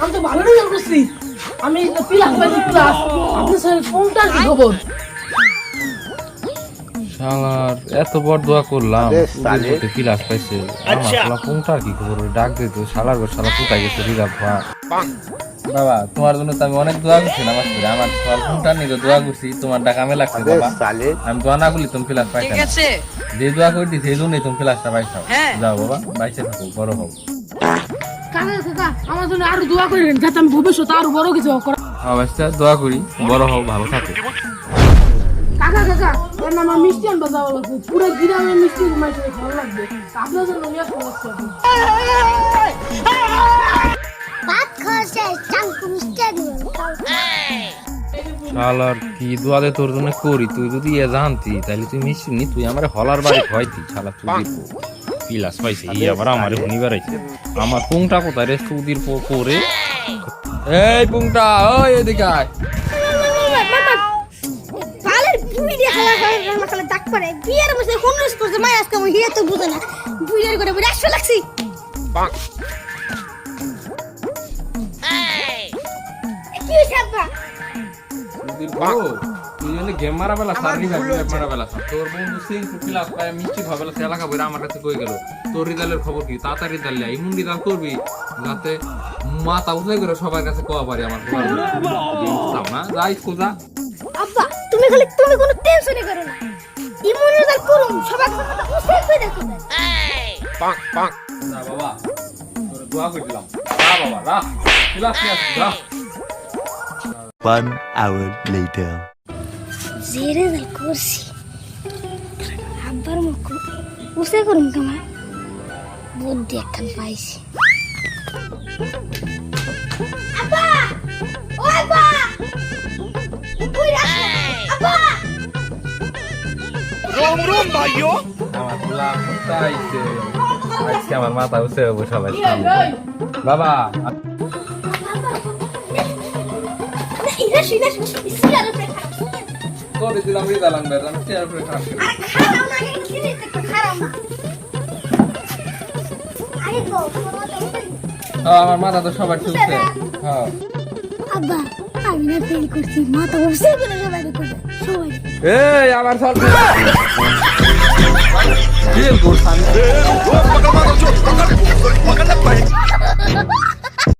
আমি তো ভালো রেজাল্ট করছি। আমি প্লাস পাইছি প্লাস আপনি স্যার কোনটা কি খবর? শালার এত বড় দোয়া করলাম ক্লাস পাইছে আমার শালা কোনটা কি খবর? ডাক দিত শালার ঘর শালা কোথায় গেছে? রিজার্ভ বাবা তোমার জন্য আমি অনেক দোয়া করছি আমার পড়ে আমার ফলটা নিজে দোয়া করছি তোমার কামে লাগছে বাবা আমি দোয়া না করি তুমি ফিলাস পাইছো যে দোয়া করছি সেই জন্যই তুমি ফিলাসটা পাইছো যাও বাবা বাইসে থাকো বড় হব আমার জন্য আরও দোয়া যাতে আমি ভবিষ্যতে আরও বড় কিছু করা দোয়া করি বড় হও ভালো থাকো কাকা কাকা মিষ্টি আনবা যাওয়া লাগবে পুরো মিষ্টি ভালো লাগবে আপনার জন্য নিয়ে শালার কি দোয়াদে তোর জন্য করি তুই যদি এ জানতি তাহলে তুই মিশি নি তুই আমার হলার বাড়ি হয়তি শালা তুই পিলাস পাইছে এই আবার আমার হুনি বেড়াইছে। আমার পুংটা কোথায় রে সুদির পো করে এই পুংটা ওই এদিকে আয়। বিয়ের বসে হনুস করছে মাই আজকে আমি হিরে তো বুঝে না। ভিডিও করে বলে আসলে লাগছি। কি হইছে আব্বা? সুদির পো গেম মারা বেলা সারি গেম মারা বেলা তোর বন্ধু সিং পিলাস পায় মিষ্টি ভাবে এলাকা বইরা আমার কাছে কই গেল তোর রিজাল্টের খবর কি? তাড়াতাড়ি রিজাল্ট লাই ইমুন করবি যাতে মাথা উঠে করে সবার কাছে কোয়া পারি আমার খবর। না? যাই স্কুল আব্বা তুমি খালি তুমি কোনো টেনশনই করো না। ইমন রেজাল্ট করুন সবাই কথা উঠে কই দেখো। না বাবা তোর দোয়া করে দিলাম বাবা নিয়ে আসি যা। One hour later. যে রেজাল্ট করছি আব্বার মুখ উসে করুন কামা বুদ্ধি একখান পাইছি আমার পোলা আজকে আমার মাথা উঠে সবাই সামনে। বাবা উপরে তোরে দিলাম উপরে খারাপ আরে খারাপ না খেলে একটু খারাপ না। আরে গো আমার মাথা তো সবার চলছে। হ্যাঁ আব্বা আমি না ফেল করছি মাথা করে সবাই করবে। সবাই। এই আমার সব ফেল করছ